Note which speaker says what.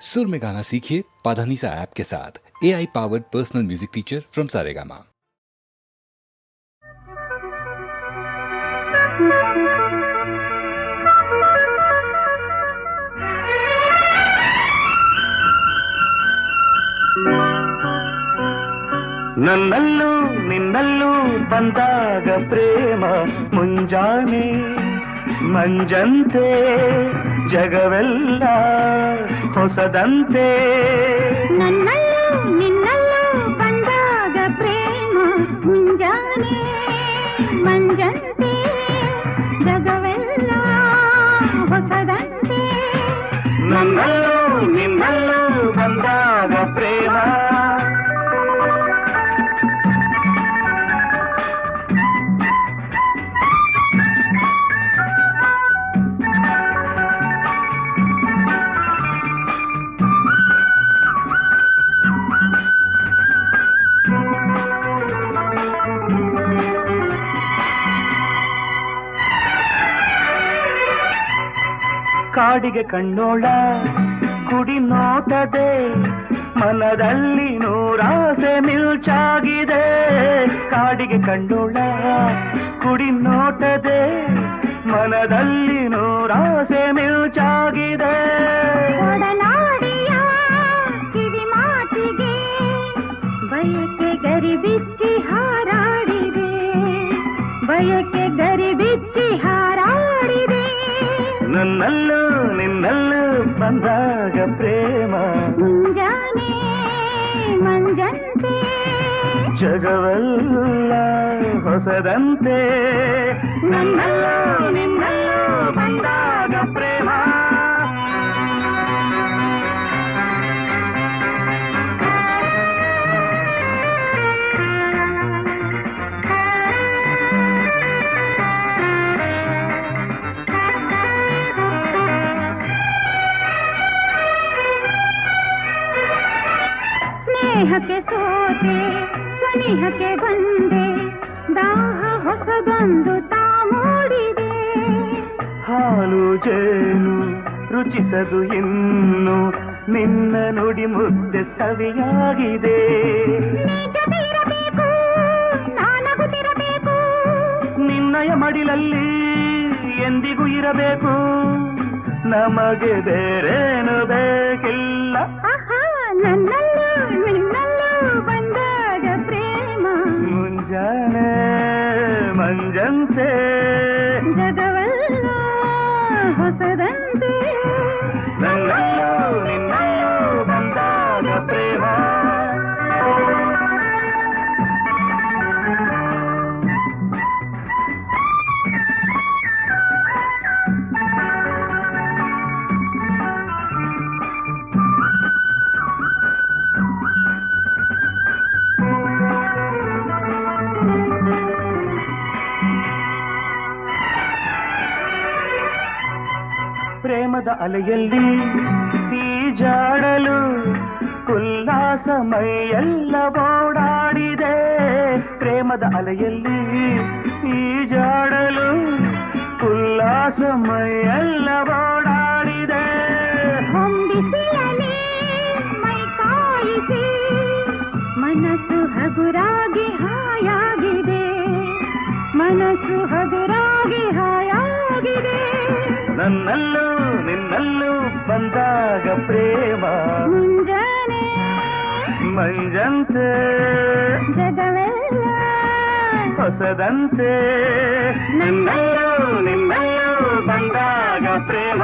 Speaker 1: सुर में गाना सीखिए पाधानीसा ऐप के साथ A I powered personal music teacher from Saregama
Speaker 2: ನನ್ನಲ್ಲೂ ನಿನ್ನಲ್ಲೂ ಬಂದಾಗ ಪ್ರೇಮ ಮುಂಜಾನೆ ಮಂಜಂತೆ ಜಗವೆಲ್ಲ ಹೊಸದಂತೆ.
Speaker 3: ನನ್ನಲ್ಲೂ
Speaker 2: ಕಾಡಿಗೆ ಕಣ್ಣೋಳ ಕುಡಿ ನೋಟದೆ ಮನದಲ್ಲಿ ನೂರಾಸೆ ಮಿಲ್ಚಾಗಿದೆ. ಕಾಡಿಗೆ ಕಣ್ಣೋಳ ಕುಡಿ ನೋಟದೆ ಮನದಲ್ಲಿ ನೂರಾಸೆ ಮಿಲ್ಚಾಗಿದೆ. ಬಂದಾಗ ಪ್ರೇಮ.
Speaker 3: ಮುಂಜಾನೆ ಮಂಜಂತೆ.
Speaker 2: ಜಗವಲ್ಲ ಹೊಸದಂತೆ. ನನ್ನಲ್ಲೋ ನಿನ್ನಲ್ಲೂ ಬಂದಾಗ ಪ್ರೇಮ.
Speaker 3: ಸ್ನೇಹಕ್ಕೆ ಸೋತೆ ಸ್ನೇಹಕ್ಕೆ ಬಂದೆ. ದಾಹ ಹೊಸದೊಂದು ತಾ ಮೂಡಿದೆ.
Speaker 2: ಹಾಲು ಜೇನು ರುಚಿಸದು ಇನ್ನು ನಿನ್ನ ನುಡಿ ಮುದ್ದೆ ಸವಿಯಾಗಿದೆ. ನಿನ್ನಯ ಮಡಿಲಲ್ಲಿ ಎಂದಿಗೂ ಇರಬೇಕು. ನಮಗೆ ಬೇರೇನು ಬೇಕಿಲ್ಲ.
Speaker 3: ಆಹಾ ಹೊಸದಂತೆ
Speaker 2: ಪ್ರೇಮದ ಅಲೆಯಲ್ಲಿ ಈಜಾಡಲು ಉಲ್ಲಾಸ ಮೈಯೆಲ್ಲ ಓಡಾಡಿದೆ. ಪ್ರೇಮದ ಅಲೆಯಲ್ಲಿ ಈಜಾಡಲು ಉಲ್ಲಾಸ ಮೈಯೆಲ್ಲ ಓಡಾಡಿದೆ.
Speaker 3: ಮನಸ್ಸು ಹಗುರಾಗಿ ಹಾಯಾಗಿದೆ. ಮನಸ್ಸು ಹಗುರಾಗಿ ಹಾಯಾಗಿದೆ.
Speaker 2: ನನ್ನಲ್ಲೂ ನಿನ್ನಲ್ಲೂ ಬಂದಾಗ ಪ್ರೇಮ.
Speaker 3: ಮುಂಜಾನೆ
Speaker 2: ಮಂಜಂತೆ
Speaker 3: ಜಗವೆಲ್ಲ
Speaker 2: ಹೊಸದಂತೆ. ನಿನ್ನಲ್ಲೂ ನಿನ್ನಲ್ಲೂ ಬಂದಾಗ ಪ್ರೇಮ.